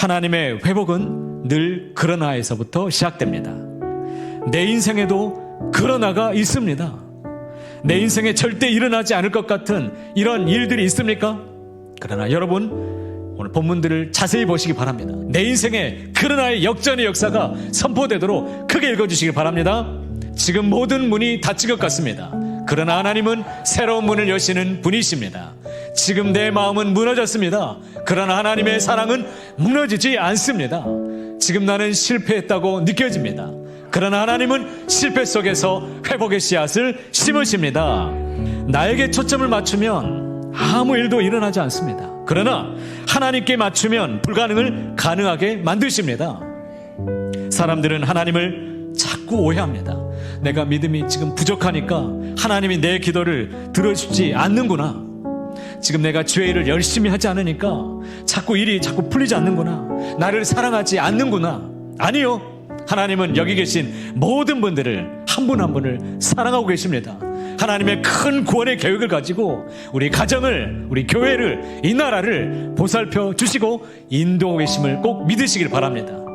하나님의 회복은 늘 그러나에서부터 시작됩니다. 내 인생에도 그러나가 있습니다. 내 인생에 절대 일어나지 않을 것 같은 이런 일들이 있습니까? 그러나 여러분, 오늘 본문들을 자세히 보시기 바랍니다. 내 인생에 그러나의 역전의 역사가 선포되도록 크게 읽어주시기 바랍니다. 지금 모든 문이 닫힌 것 같습니다. 그러나 하나님은 새로운 문을 여시는 분이십니다. 지금 내 마음은 무너졌습니다. 그러나 하나님의 사랑은 무너지지 않습니다. 지금 나는 실패했다고 느껴집니다. 그러나 하나님은 실패 속에서 회복의 씨앗을 심으십니다. 나에게 초점을 맞추면 아무 일도 일어나지 않습니다. 그러나 하나님께 맞추면 불가능을 가능하게 만드십니다. 사람들은 하나님을 자꾸 오해합니다. 내가 믿음이 지금 부족하니까 하나님이 내 기도를 들어주지 않는구나. 지금 내가 죄를 열심히 하지 않으니까 자꾸 일이 자꾸 풀리지 않는구나. 나를 사랑하지 않는구나. 아니요. 하나님은 여기 계신 모든 분들을 한분한 분을 사랑하고 계십니다. 하나님의 큰 구원의 계획을 가지고 우리 가정을, 우리 교회를, 이 나라를 보살펴 주시고 인도하고 계심을 꼭 믿으시길 바랍니다.